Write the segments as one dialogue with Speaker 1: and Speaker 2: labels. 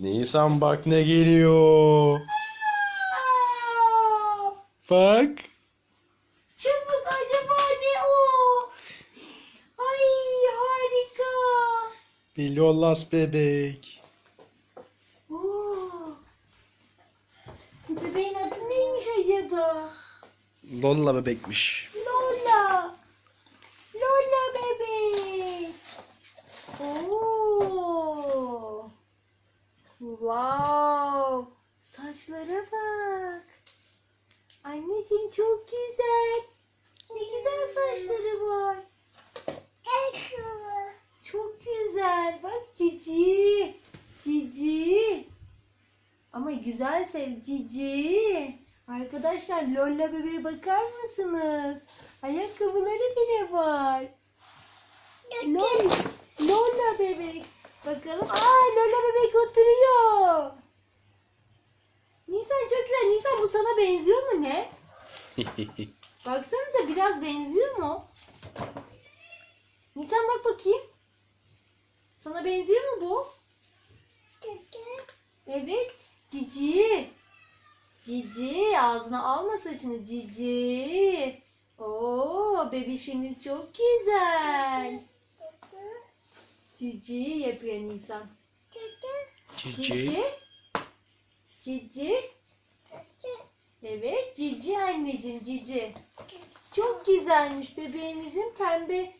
Speaker 1: Nisan bak ne geliyor. Bak.
Speaker 2: Çabuk acaba ne o? Ay harika.
Speaker 1: Bir Lollas bebek.
Speaker 2: Oo. Bu bebeğin adı neymiş acaba?
Speaker 1: Lolla bebekmiş.
Speaker 2: Lola. Lola bebek. Oo. Wow. Saçlara bak. Anneciğim çok güzel. Ne güzel saçları var. Çok güzel. Bak Cici. Cici. Ama güzel sev Cici. Arkadaşlar Lola bebeğe bakar mısınız? Ayakkabıları bile var. Lola, Lola bebek. Bakalım. Aa Lola bebek oturuyor. Nisan çok güzel. Nisan bu sana benziyor mu ne? Baksanıza biraz benziyor mu? Nisan bak bakayım. Sana benziyor mu bu? Evet. Cici. Cici. Ağzına alma saçını. Cici. Oo, bebişimiz çok güzel. Cici yapıyor Nisan.
Speaker 1: Cici.
Speaker 2: Cici. Cici. Evet, Cici anneciğim, Cici. Çok güzelmiş bebeğimizin pembe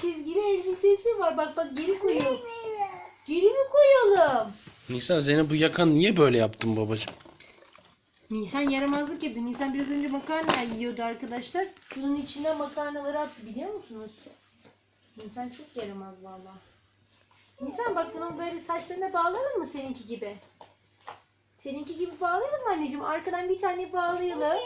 Speaker 2: çizgili elbisesi var. Bak bak geri koyuyor. Geri mi koyalım?
Speaker 1: Nisan Zeynep bu yakan niye böyle yaptın babacığım?
Speaker 2: Nisan yaramazlık yapıyor. Nisan biraz önce makarna yiyordu arkadaşlar. Bunun içine makarnaları attı biliyor musunuz? Nisan çok yaramaz valla. Nisan bak bunu böyle saçlarına bağlayalım mı seninki gibi? Seninki gibi bağlayalım mı anneciğim? Arkadan bir tane bağlayalım.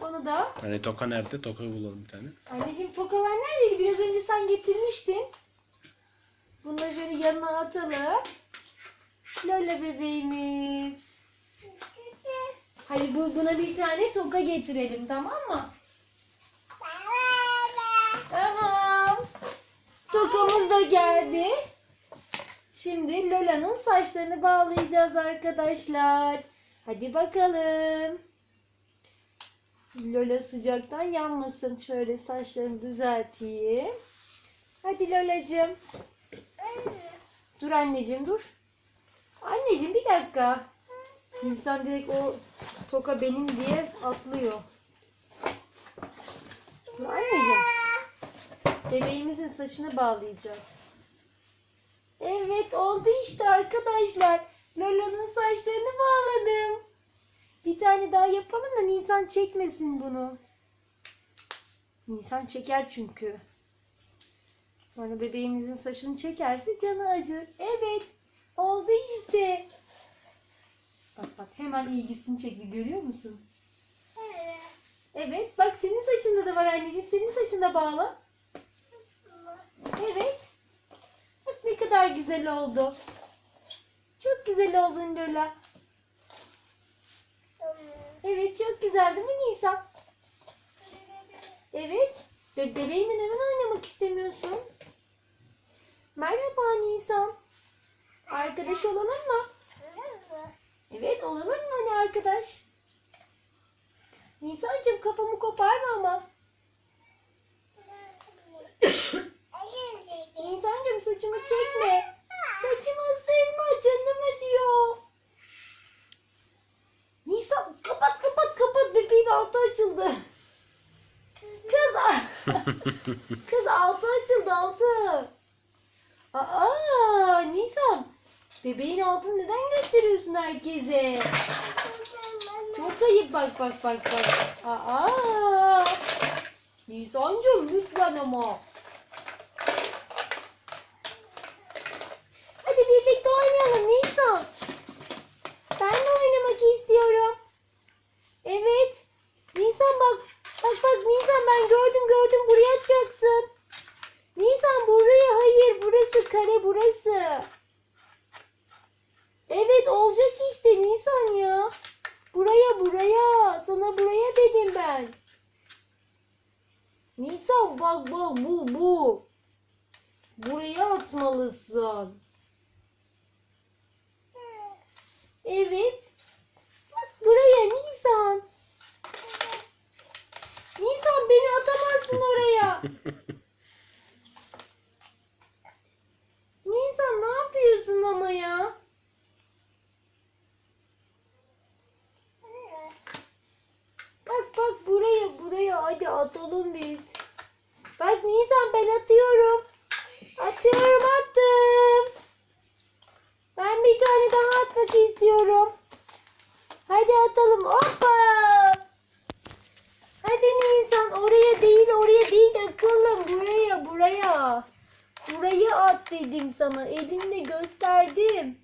Speaker 2: Onu da.
Speaker 1: Hani toka nerede? Toka bulalım bir tane.
Speaker 2: Anneciğim tokalar neredeydi? Biraz önce sen getirmiştin. Bunları şöyle yanına atalım. Lola bebeğimiz. Hadi bu, buna bir tane toka getirelim tamam mı? Tamam. Tokamız da geldi. Şimdi Lola'nın saçlarını bağlayacağız arkadaşlar. Hadi bakalım. Lola sıcaktan yanmasın. Şöyle saçlarını düzelteyim. Hadi Lola'cığım. Dur anneciğim dur. Anneciğim bir dakika. İnsan direkt o toka benim diye atlıyor. Dur anneciğim. Bebeğimizin saçını bağlayacağız. Evet oldu işte arkadaşlar. Lola'nın saçlarını bağladım. Bir tane daha yapalım da Nisan çekmesin bunu. Nisan çeker çünkü. Sonra bebeğimizin saçını çekerse canı acır. Evet. Oldu işte. Bak bak hemen ilgisini çekti görüyor musun? Evet bak senin saçında da var anneciğim. Senin saçında bağla. Evet. Kadar güzel oldu. Çok güzel oldun Lola. Evet çok güzel değil mi Nisan? Evet. Be bebeğinle neden oynamak istemiyorsun? Merhaba Nisan. Arkadaş olalım mı? Evet olalım mı hani arkadaş? Nisan'cığım kafamı koparma ama. Nisan'cığım saçımı çekme. Saçımı ısırma canım acıyor. Nisan kapat kapat kapat bebeğin altı açıldı. Kız kız altı açıldı altı. Aa Nisan bebeğin altını neden gösteriyorsun herkese? Çok ayıp bak bak bak bak. Aa Nisan'cığım lütfen ama. Hadi birlikte oynayalım Nisan. Ben de oynamak istiyorum. Evet. Nisan bak. Bak bak Nisan ben gördüm gördüm buraya atacaksın. Nisan buraya hayır burası kare burası. Evet olacak işte Nisan ya. Buraya buraya. Sana buraya dedim ben. Nisan bak bak bu bu. Buraya atmalısın. Evet. Bak buraya Nisan. Nisan beni atamazsın oraya. Nisan ne yapıyorsun ama ya? Bak bak buraya buraya hadi atalım biz. Bak Nisan ben atıyorum. Atıyorum attım. Ben bir tane daha atmak istiyorum. Hadi atalım. Hoppa. Hadi Nisan oraya değil oraya değil akıllım buraya buraya. Buraya at dedim sana. Elimle gösterdim.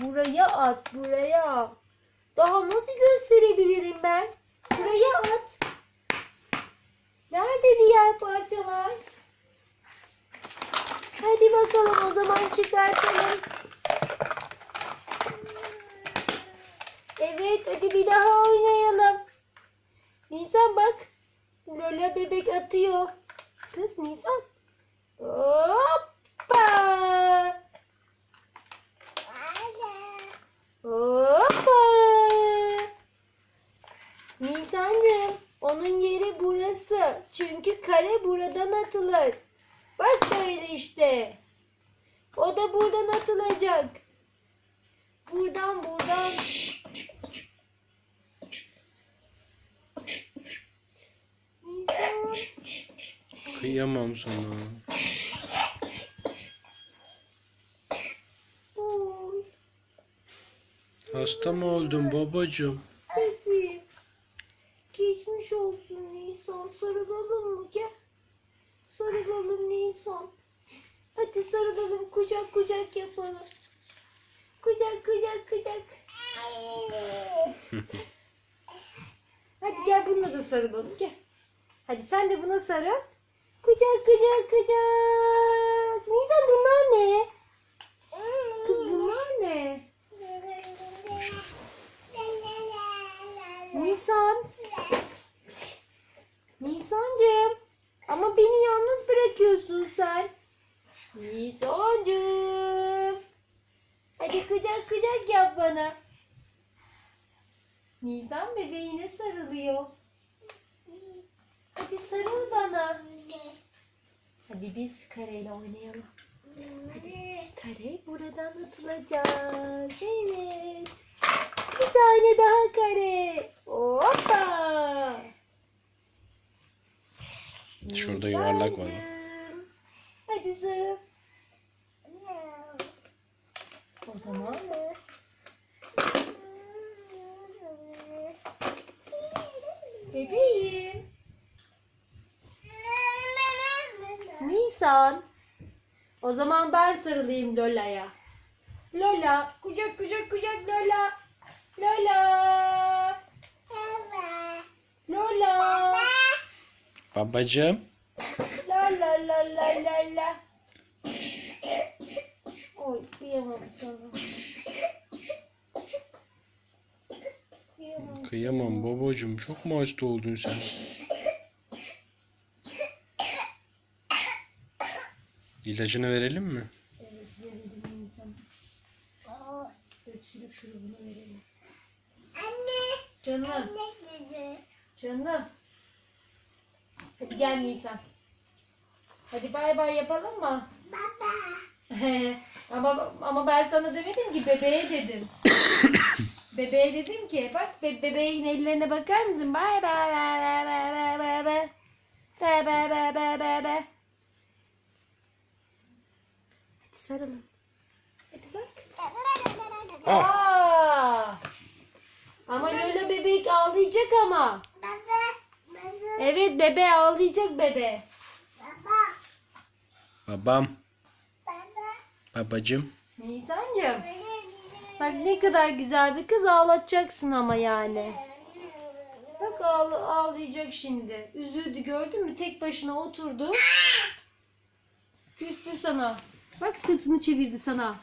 Speaker 2: Buraya at buraya. Daha nasıl gösterebilirim ben? Buraya at. Nerede diğer parçalar? Hadi bakalım o zaman çıkartalım. Evet hadi bir daha oynayalım. Nisan bak. Lola bebek atıyor. Kız Nisan. Hoppa. Hoppa. Nisancığım onun. Çünkü kare buradan atılır. Bak böyle işte. O da buradan atılacak. Buradan buradan.
Speaker 1: Kıyamam sana. Hasta mı oldun babacığım?
Speaker 2: Bebeğim. Geçmiş olsun Nisan. Sarılalım mı? Gel. Sarılalım Nisan. Hadi sarılalım. Kucak kucak yapalım. Kucak kucak kucak. Hadi gel bununla da sarılalım. Gel. Hadi sen de buna sarıl. Kucak kucak kucak. Nisan bunlar ne? Kız bunlar ne? Nisan. Nisancığım. Ama beni yalnız bırakıyorsun sen. Nisancığım. Hadi kucak kucak yap bana. Nisan bebeğine sarılıyor. Hadi sarıl bana. Hadi biz kareyle oynayalım. Hadi kare buradan atılacak. Evet. Bir tane daha kare. Hoppa.
Speaker 1: Şurada yuvarlak var.
Speaker 2: Hadi sarıl. O zaman mı? Bebeğim. Nisan. O zaman ben sarılayım Lola'ya. Lola. Kucak kucak kucak Lola. Lola. Lola.
Speaker 1: Babacığım.
Speaker 2: La la la la la la. Oy kıyamam sana. Kıyamam.
Speaker 1: Kıyamam babacığım. Çok mu hasta oldun sen? İlacını verelim mi?
Speaker 2: Evet verelim insan. Aa, öksürük şurubunu verelim. Canım. Canım. Hadi gel Nisan. Hadi bay bay yapalım mı? ama ama ben sana demedim ki bebeğe dedim. bebeğe dedim ki bak be bebeğin ellerine bakar mısın? Bay bay bay bay bay bay bay. Bay bay bay bay bay bay. Hadi sarılın. Hadi bak.
Speaker 1: Ah!
Speaker 2: Aa! Ama Lola bebek ağlayacak ama. Evet bebe ağlayacak bebe.
Speaker 1: Babam. Babacığım.
Speaker 2: Nisan'cığım. Bak ne kadar güzel bir kız ağlatacaksın ama yani. Bak ağla, ağlayacak şimdi. Üzüldü gördün mü? Tek başına oturdu. Küstü sana. Bak sırtını çevirdi sana.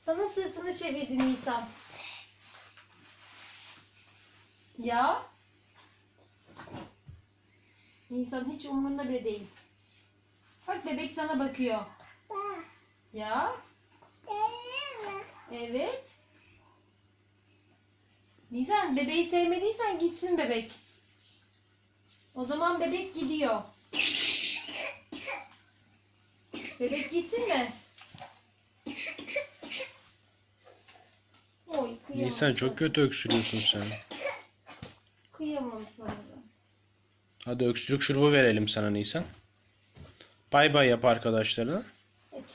Speaker 2: Sana sırtını çevirdi Nisan. Ya. Nisan hiç umurunda bile değil. Bak bebek sana bakıyor. Ya. Evet. Nisan bebeği sevmediysen gitsin bebek. O zaman bebek gidiyor. Bebek gitsin mi? Oy kıyamam.
Speaker 1: Nisan çok kötü öksürüyorsun sen.
Speaker 2: Kıyamam sana. da.
Speaker 1: Hadi öksürük şurubu verelim sana Nisan. Bay bay yap arkadaşlarına.
Speaker 2: Hadi.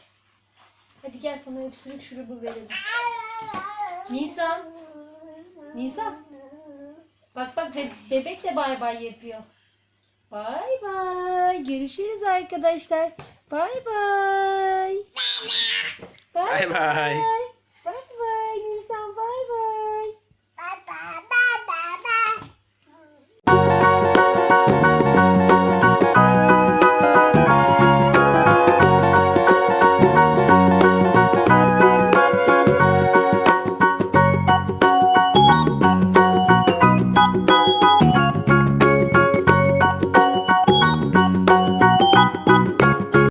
Speaker 2: Hadi gel sana öksürük şurubu verelim. Nisan. Nisan. Bak bak be- bebek de bay bay yapıyor. Bay bay. Görüşürüz arkadaşlar. Bay bay.
Speaker 1: Bay bay.
Speaker 2: bay.